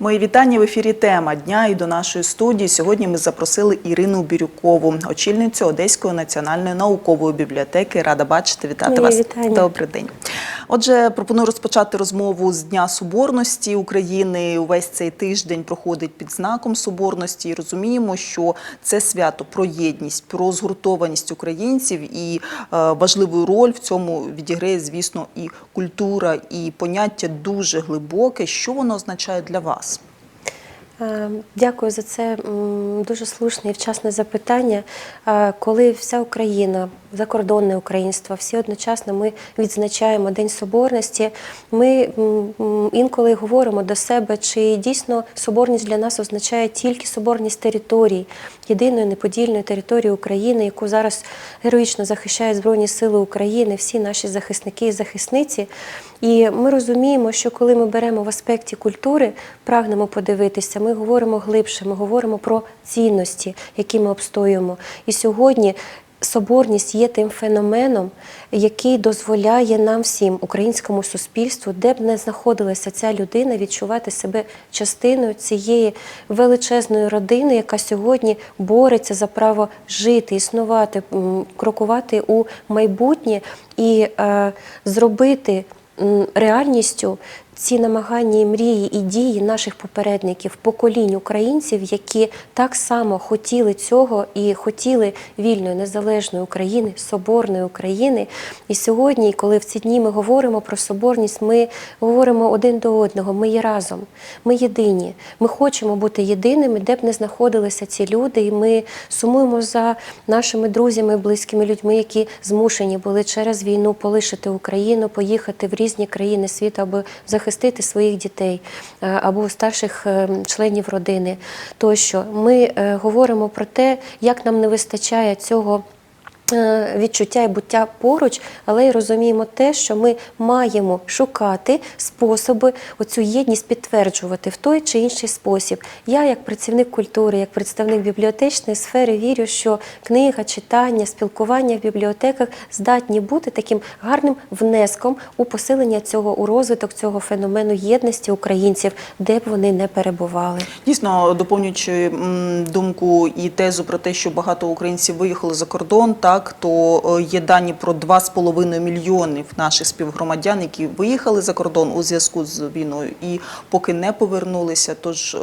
Мої вітання в ефірі тема дня і до нашої студії. Сьогодні ми запросили Ірину Бірюкову, очільницю Одеської національної наукової бібліотеки. Рада бачити, вітати Мої вас. вітання. Добрий день. Отже, пропоную розпочати розмову з Дня Соборності України. Увесь цей тиждень проходить під знаком Соборності. І розуміємо, що це свято про єдність, про згуртованість українців, і е, важливу роль в цьому відіграє, звісно, і культура, і поняття дуже глибоке. Що воно означає для вас? Е, Дякую за це дуже слушне і вчасне запитання. Е, Коли вся Україна, закордонне українство, всі одночасно ми відзначаємо День Соборності, ми інколи говоримо до себе, чи дійсно соборність для нас означає тільки соборність територій, єдиної неподільної території України, яку зараз героїчно захищають Збройні Сили України, всі наші захисники і захисниці. І ми розуміємо, що коли ми беремо в аспекті культури, прагнемо подивитися, ми говоримо глибше, ми говоримо про цінності, які ми обстоюємо. І сьогодні соборність є тим феноменом, який дозволяє нам всім, українському суспільству, де б не знаходилася ця людина, відчувати себе частиною цієї величезної родини, яка сьогодні бореться за право жити, існувати, крокувати у майбутнє і е, зробити реальністю ці намагання мрії і дії наших попередників, поколінь українців, які так само хотіли цього і хотіли вільної незалежної України, соборної України. І сьогодні, коли в ці дні ми говоримо про соборність, ми говоримо один до одного. Ми є разом, ми єдині. Ми хочемо бути єдиними, де б не знаходилися ці люди, і ми сумуємо за нашими друзями, близькими людьми, які змушені були через війну полишити Україну, поїхати в різні країни світу, аби захистити своїх дітей е, або старших е, членів родини. Тощо ми е, говоримо про те, як нам не вистачає цього. Е, Відчуття і буття поруч, але й розуміємо те, що ми маємо шукати способи оцю єдність підтверджувати в той чи інший спосіб. Я, як працівник культури, як представник бібліотечної сфери, вірю, що книга, читання, спілкування в бібліотеках здатні бути таким гарним внеском у посилення цього у розвиток цього феномену єдності українців, де б вони не перебували. Дійсно, доповнюючи думку і тезу про те, що багато українців виїхали за кордон, так то е, є дані про 2,5 мільйонів наших співгромадян, які виїхали за кордон у зв'язку з війною і поки не повернулися. Тож е,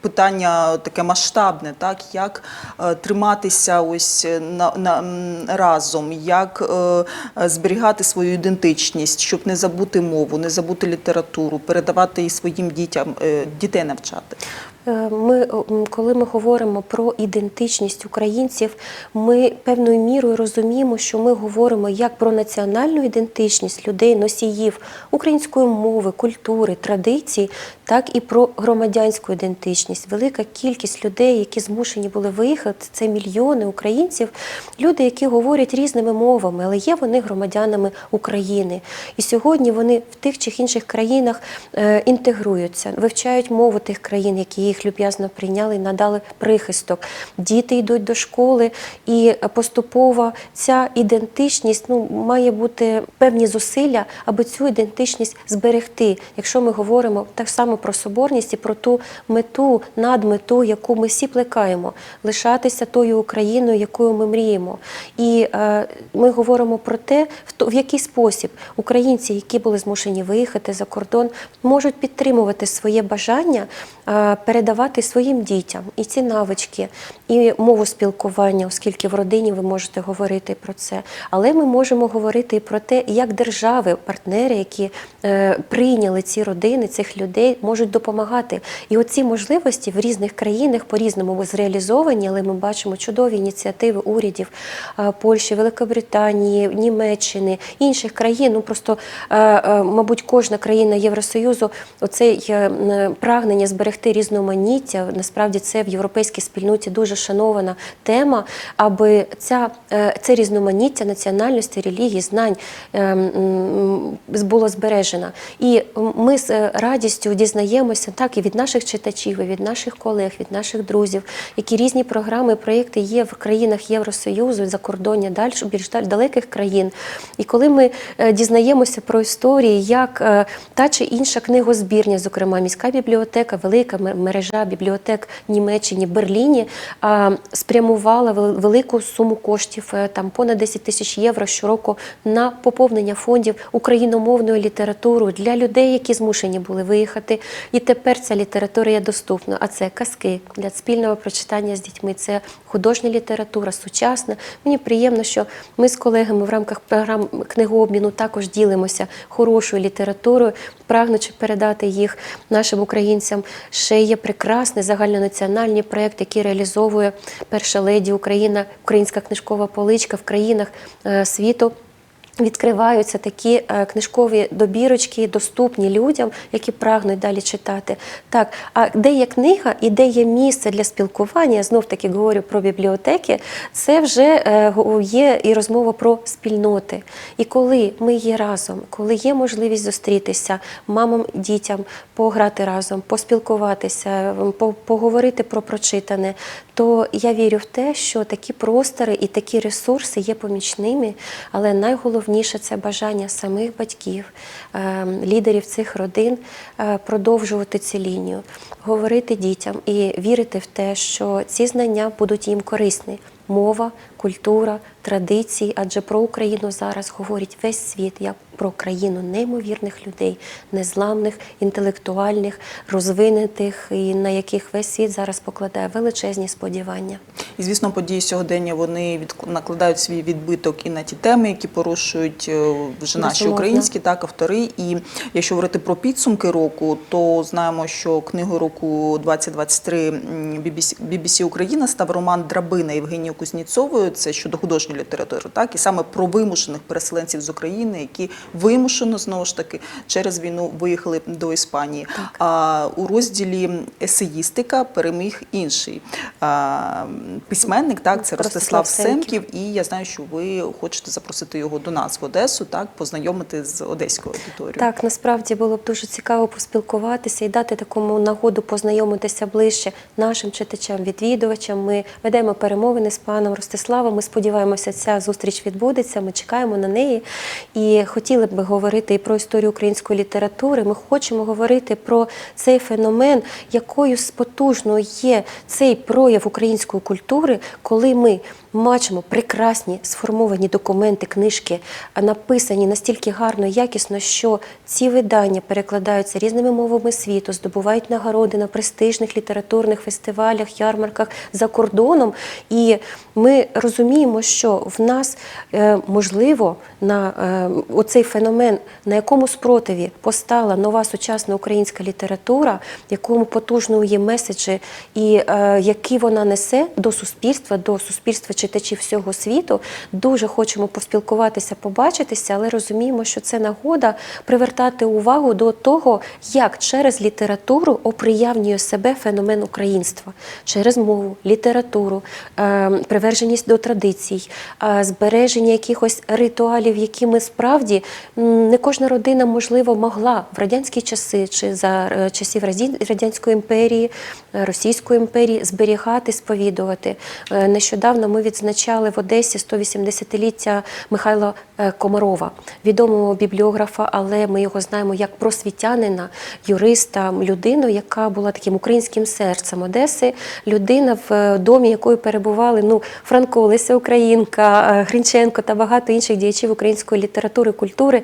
питання таке масштабне, так як е, триматися ось на, на разом, як зберігати свою ідентичність, щоб не забути мову, не забути літературу, передавати і своїм дітям дітей навчати. Е, Ми, коли ми говоримо про ідентичність українців, ми певною мірою розуміємо, що ми говоримо як про національну ідентичність людей, носіїв української мови, культури, традицій, так і про громадянську ідентичність. Велика кількість людей, які змушені були виїхати, це мільйони українців, люди, які говорять різними мовами, але є вони громадянами України. І сьогодні вони в тих чи інших країнах е, інтегруються, вивчають мову тих країн, які їх люб'язно прийняли і надали прихисток. Діти йдуть до школи, і поступово ця ідентичність ну, має бути певні зусилля, аби цю ідентичність зберегти. Якщо ми говоримо так само про соборність і про ту мету, надмету, яку ми всі плекаємо, лишатися тою Україною, якою ми мріємо. І е, ми говоримо про те, в, який спосіб українці, які були змушені виїхати за кордон, можуть підтримувати своє бажання е, передавати своїм дітям і ці навички, і мову спілкування, оскільки в родині ви можете говорити про це. Але ми можемо говорити і про те, як держави, партнери, які е, прийняли ці родини, цих людей, можуть допомагати. І оці можливості в різних країнах по-різному зреалізовані, але ми бачимо чудові ініціативи урядів е, Польщі, Великобританії, Німеччини, інших країн. Ну просто, е, е, мабуть, кожна країна Євросоюзу оцей е, прагнення зберегти різноманітність різноманіття. Насправді це в європейській спільноті дуже шанована тема, аби ця, е, це різноманіття національності, релігії, знань е, було збережено. І ми з е, радістю дізнаємося так і від наших читачів, і від наших колег, від наших друзів, які різні програми, проєкти є в країнах Євросоюзу, закордоння, далі більш далеких країн. І коли ми дізнаємося про історії, як та чи інша книгозбірня, зокрема міська бібліотека, велика мер- мережа бібліотек Німеччині, Берліні, спрямувала велику суму коштів, е, там понад 10 тисяч євро щороку на поповнення фондів україномовною літературою для людей, які змушені були виїхати. І тепер ця література є доступна. А це казки для спільного прочитання з дітьми. Це художня література, сучасна. Мені приємно, що ми з колегами в рамках програм книгообміну також ділимося хорошою літературою, прагнучи передати їх нашим українцям. Ще є прекрасний загальнонаціональний проєкт, який реалізовує перша леді Україна, українська книжкова поличка в країнах е, світу. Відкриваються такі е, книжкові добірочки, доступні людям, які прагнуть далі читати. Так, а де є книга і де є місце для спілкування, знов таки говорю про бібліотеки, це вже е, є і розмова про спільноти. І коли ми є разом, коли є можливість зустрітися мамам, дітям, пограти разом, поспілкуватися, поговорити про прочитане, то я вірю в те, що такі простори і такі ресурси є помічними, але найголовніше це бажання самих батьків, е, лідерів цих родин е, продовжувати цю лінію, говорити дітям і вірити в те, що ці знання будуть їм корисні. Мова, культура, традиції, адже про Україну зараз говорить весь світ як про країну неймовірних людей, незламних, інтелектуальних, розвинутих, і на яких весь світ зараз покладає величезні сподівання. І звісно, події сьогодення вони накладають свій відбиток і на ті теми, які порушують е, вже наші Безумовно. українські так автори. І якщо говорити про підсумки року, то знаємо, що книгою року 2023 м, BBC, BBC Україна став роман Драбина Євгенії Кузніцової. Це щодо художньої літератури, так і саме про вимушених переселенців з України, які вимушено знову ж таки через війну виїхали до Іспанії. А у розділі есеїстика переміг інший а, письменник, так це Ростислав. Семків. І я знаю, що ви хочете запросити його до нас в Одесу, так познайомити з одеською аудиторією. Так, насправді було б дуже цікаво поспілкуватися і дати такому нагоду познайомитися ближче нашим читачам, відвідувачам. Ми ведемо перемовини з паном Ростиславом. Ми сподіваємося, ця зустріч відбудеться. Ми чекаємо на неї. І хотіли б говорити і про історію української літератури. Ми хочемо говорити про цей феномен, якою спотужною є цей прояв української культури, коли ми бачимо прекрасні сформовані документи, книжки, написані настільки гарно, якісно, що ці видання перекладаються різними мовами світу, здобувають нагороди на престижних літературних фестивалях, ярмарках за кордоном. І ми розуміємо, що в нас е, можливо на е, оцей феномен, на якому спротиві постала нова сучасна українська література, якому потужною є меседжі, і е, які вона несе до суспільства, до суспільства читачів всього світу. Дуже хочемо поспілкуватися, побачитися, але розуміємо, що це нагода привертати увагу до того, як через літературу оприявнює себе феномен українства через мову, літературу, е, приверженість до традицій, е, збереження якихось ритуалів, які ми справді не кожна родина, можливо, могла в радянські часи чи за е, часів Радянської імперії, Російської імперії зберігати, сповідувати. Нещодавно ми відзначали в Одесі 180-ліття Михайла е, Комарова, відомого бібліографа, але ми його знаємо як просвітянина, юриста, людину, яка була таким українським серцем Одеси, людина, в е, домі якої перебували ну, Франко, Леся Українка, е, Гринченко та багато інших діячів української літератури, культури.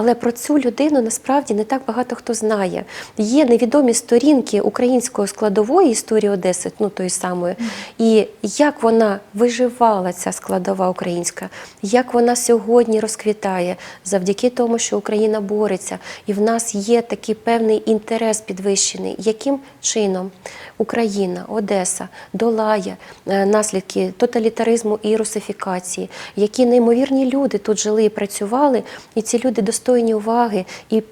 Але про цю людину насправді не так багато хто знає. Є невідомі сторінки української складової історії Одеси, ну тої самої, і як вона виживала, ця складова українська, як вона сьогодні розквітає? Завдяки тому, що Україна бореться, і в нас є такий певний інтерес підвищений, яким чином Україна, Одеса долає е, наслідки тоталітаризму і русифікації, які неймовірні люди тут жили і працювали, і ці люди достойні достойні уваги і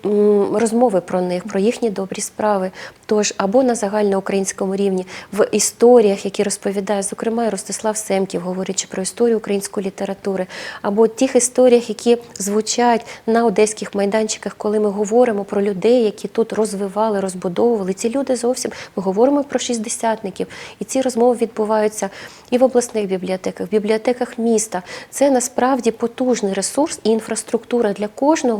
розмови про них, про їхні добрі справи. Тож або на загальноукраїнському рівні в історіях, які розповідає, зокрема, і Ростислав Семків, говорячи про історію української літератури, або тих історіях, які звучать на одеських майданчиках, коли ми говоримо про людей, які тут розвивали, розбудовували. Ці люди зовсім ми говоримо про шістдесятників, і ці розмови відбуваються і в обласних бібліотеках, в бібліотеках міста. Це насправді потужний ресурс і інфраструктура для кожного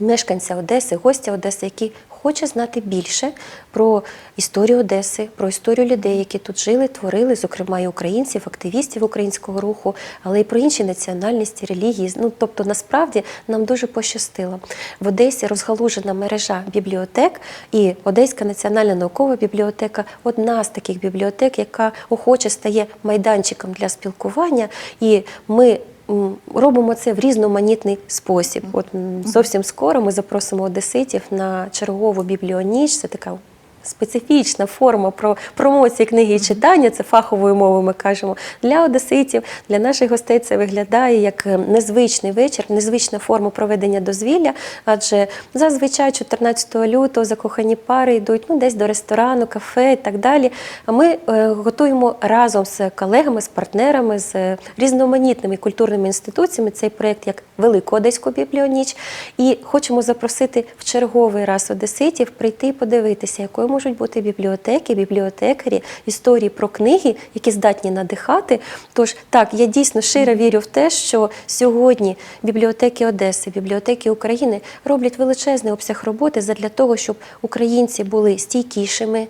мешканця Одеси, гостя Одеси, який хоче знати більше про історію Одеси, про історію людей, які тут жили, творили, зокрема і українців, активістів українського руху, але й про інші національності, релігії. Ну тобто, насправді нам дуже пощастило. В Одесі розгалужена мережа бібліотек, і Одеська національна наукова бібліотека одна з таких бібліотек, яка охоче стає майданчиком для спілкування. І ми робимо це в різноманітний спосіб. От зовсім скоро ми запросимо одеситів на чергову бібліоніч. Це така специфічна форма про промоції книги і читання. Це фаховою мовою. Ми кажемо для одеситів, для наших гостей це виглядає як е, незвичний вечір, незвична форма проведення дозвілля. Адже зазвичай 14 лютого закохані пари йдуть ну десь до ресторану, кафе і так далі. А ми е, готуємо разом з колегами, з партнерами, з е, різноманітними культурними інституціями цей проєкт як Велику Одеську бібліоніч. І хочемо запросити в черговий раз одеситів прийти і подивитися, якою можуть бути бібліотеки, бібліотекарі, історії про книги, які здатні надихати. Тож так, я дійсно щиро вірю в те, що сьогодні бібліотеки Одеси, бібліотеки України роблять величезний обсяг роботи задля того, щоб українці були стійкішими,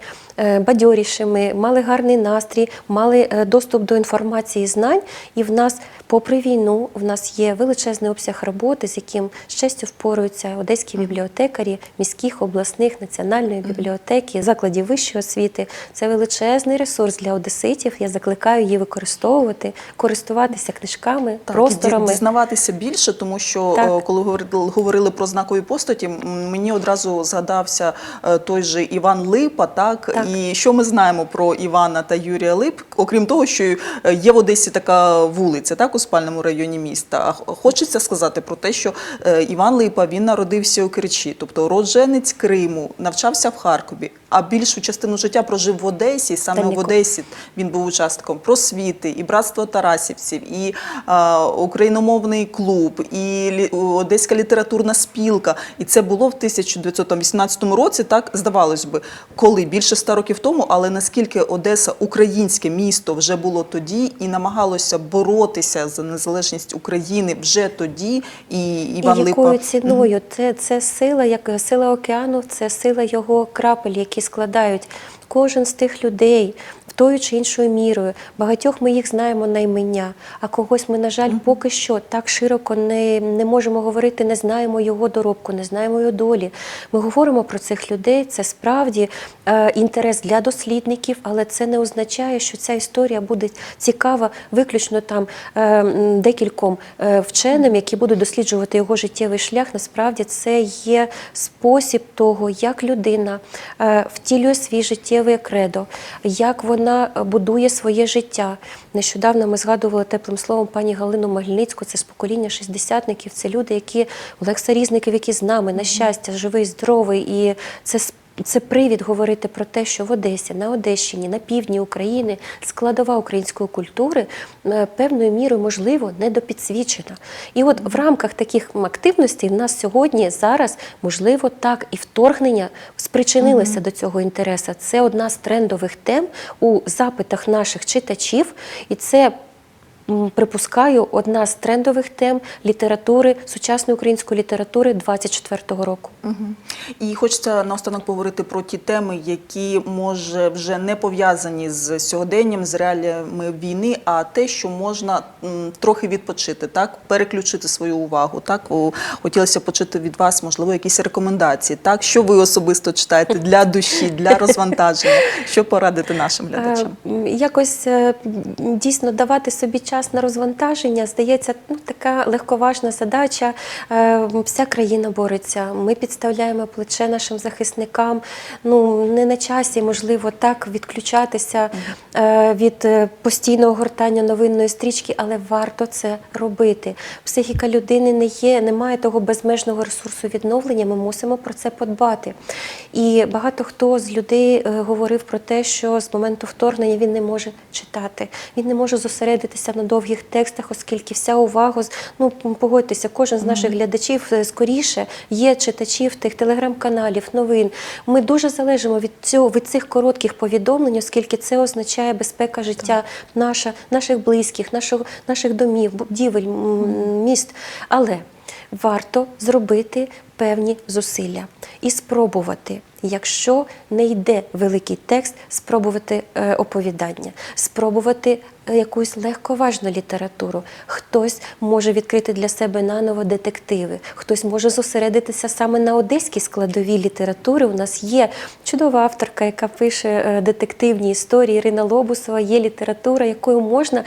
бадьорішими, мали гарний настрій, мали е, доступ до інформації і знань. І в нас, попри війну, в нас є величезний обсяг роботи, з яким з честю впораються одеські бібліотекарі, міських, обласних, національної бібліотеки, закладів вищої освіти. Це величезний ресурс для одеситів. Я закликаю її використовувати, користуватися книжками, Так, просторами. дізнаватися більше, тому що Так. е, коли говорили, про знакові постаті, мені одразу згадався е, той же Іван Липа. Так? Так. І що ми знаємо про Івана та Юрія Лип, окрім того, що е, є в Одесі така вулиця, так у спальному районі міста. Хочеться сказати про те, що е, Іван Липа він народився у Керчі, тобто уродженець Криму, навчався в Харкові. А більшу частину життя прожив в Одесі, і саме в. Одесі він був учасником просвіти, і братство Тарасівців, і а, україномовний клуб, і лі- Одеська літературна спілка. І це було в 1918 році. Так здавалось би, коли більше ста років тому, але наскільки Одеса, українське місто, вже було тоді і намагалося боротися за незалежність України вже тоді. І Іван і якою Липа ціною? Це, це сила, як сила океану, це сила його крапель, які складають кожен з тих людей. в Тою чи іншою мірою. Багатьох ми їх знаємо на імення, а когось ми, на жаль, поки що так широко не, не можемо говорити, не знаємо його доробку, не знаємо його долі. Ми говоримо про цих людей. Це справді е, інтерес для дослідників, але це не означає, що ця історія буде цікава виключно там е, декільком е, вченим, які будуть досліджувати його життєвий шлях. Насправді це є спосіб того, як людина е, втілює свій життєвий кредо, як вона будує своє життя. Нещодавно ми згадували теплим словом пані Галину Могильницьку, це з покоління шістдесятників. Це люди, які Олекса Різників, які з нами, на щастя, живий, здоровий. І це це привід говорити про те, що в Одесі, на Одещині, на півдні України складова української культури е, певною мірою, можливо, недопідсвічена. І от в рамках таких активностей в нас сьогодні зараз, можливо, так і вторгнення спричинилося до цього інтересу. Це одна з трендових тем у запитах наших читачів, і це. Припускаю, одна з трендових тем літератури, сучасної української літератури 24-го року. Мгм. І хочеться наостанок поговорити про ті теми, які може вже не пов'язані з сьогоденням, з реаліями війни, а те, що можна м, трохи відпочити, так переключити свою увагу. Так О, хотілося почути від вас, можливо, якісь рекомендації. Так, що ви особисто читаєте для душі, для розвантаження, що порадити нашим глядачам? Е, Якось е, дійсно давати собі час час на розвантаження, здається, ну, така легковажна задача. Е, Вся країна бореться. Ми підставляємо плече нашим захисникам. Ну, не на часі, можливо, так відключатися е, від е, постійного гортання новинної стрічки, але варто це робити. Психіка людини не є, немає того безмежного ресурсу відновлення. Ми мусимо про це подбати. І багато хто з людей говорив про те, що з моменту вторгнення він не може читати, він не може зосередитися на довгих текстах, оскільки вся увага ну погодьтеся, кожен з наших глядачів е, скоріше є читачів тих телеграм-каналів, новин. Ми дуже залежимо від цього від цих коротких повідомлень, оскільки це означає безпека життя наша, наших близьких, нашого, наших домів, будівель, міст. Але варто зробити певні зусилля і спробувати, якщо не йде великий текст, спробувати е, оповідання, спробувати е, якусь легковажну літературу. Хтось може відкрити для себе наново детективи, хтось може зосередитися саме на одеській складовій літератури. У нас є чудова авторка, яка пише е, детективні історії. Ірина Лобусова, є література, якою можна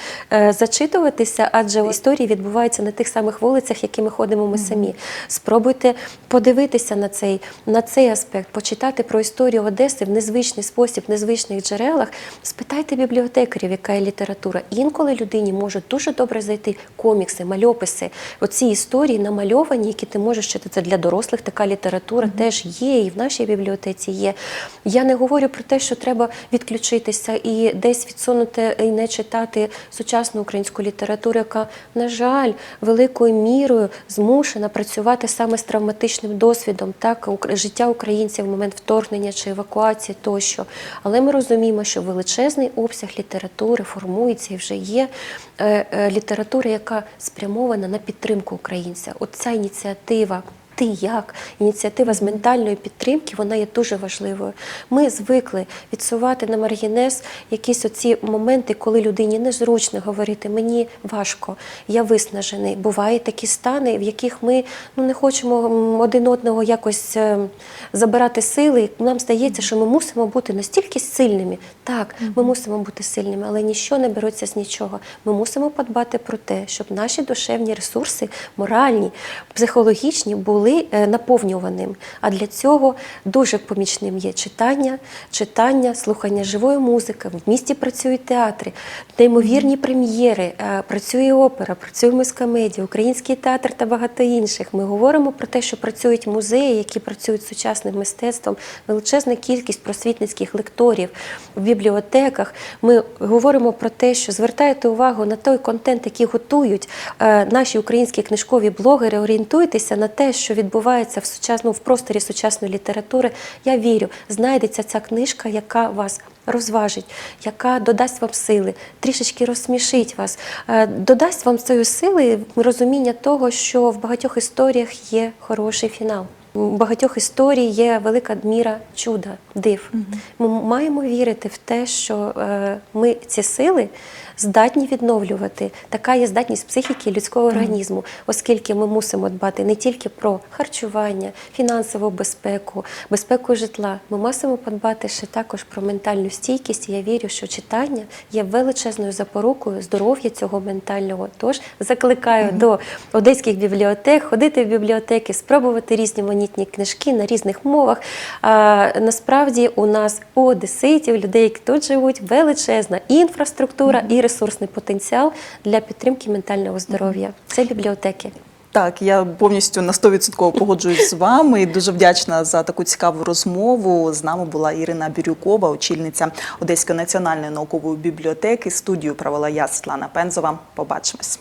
зачитуватися, адже історії відбуваються на тих самих вулицях, які ми ходимо ми самі. Спробуйте подивитися на цей, на цей аспект, почитати про історію Одеси в незвичний спосіб, в незвичних джерелах. Спитайте бібліотекарів, яка є література. Інколи людині можуть дуже добре зайти комікси, мальописи. Оці історії намальовані, які ти можеш читати. Це для дорослих така література теж є, і в нашій бібліотеці є. Я не говорю про те, що треба відключитися і десь відсунути і не читати сучасну українську літературу, яка, на жаль, великою мірою змушена працювати саме з травматичним досвідом, так життя українців в момент вторгнення чи евакуації тощо. Але ми розуміємо, що величезний обсяг літератури формується і вже є е, е, література, яка спрямована на підтримку українця. От ця ініціатива. Ти як ініціатива з ментальної підтримки, вона є дуже важливою. Ми звикли відсувати на маргінез якісь оці моменти, коли людині незручно говорити мені важко, я виснажений. Бувають такі стани, в яких ми ну не хочемо один одного якось е, забирати сили. Нам здається, що ми мусимо бути настільки сильними. Так, ми мусимо бути сильними, але ніщо не береться з нічого. Ми мусимо подбати про те, щоб наші душевні ресурси, моральні, психологічні, були е, наповнюваними. А для цього дуже помічним є читання, читання, слухання живої музики. В місті працюють театри, неймовірні прем'єри, е, працює опера, працює мискомедія, український театр та багато інших. Ми говоримо про те, що працюють музеї, які працюють сучасним мистецтвом, величезна кількість просвітницьких лекторів в бібліотеках. Ми говоримо про те, що звертайте увагу на той контент, який готують е, наші українські книжкові блогери. Орієнтуйтеся на те, що відбувається в сучасному в просторі сучасної літератури. Я вірю, знайдеться ця книжка, яка вас розважить, яка додасть вам сили, трішечки розсмішить вас, е, додасть вам цієї сили розуміння того, що в багатьох історіях є хороший фінал. У багатьох історій є велика міра чуда, див. Ми маємо вірити в те, що е, ми ці сили здатні відновлювати. Така є здатність психіки людського організму, оскільки ми мусимо дбати не тільки про харчування, фінансову безпеку, безпеку житла. Ми мусимо подбати ще також про ментальну стійкість. І я вірю, що читання є величезною запорукою здоров'я цього ментального. Тож закликаю до одеських бібліотек, ходити в бібліотеки, спробувати різні монітні книжки на різних мовах. А, насправді у нас у одеситів, людей, які тут живуть, величезна інфраструктура, і ресурсний потенціал для підтримки ментального здоров'я. Це бібліотеки. Так, я повністю на 100% погоджуюсь з вами. Дуже вдячна за таку цікаву розмову. З нами була Ірина Бірюкова, очільниця Одеської національної наукової бібліотеки. Студію провела я Світлана Пензова. Побачимось.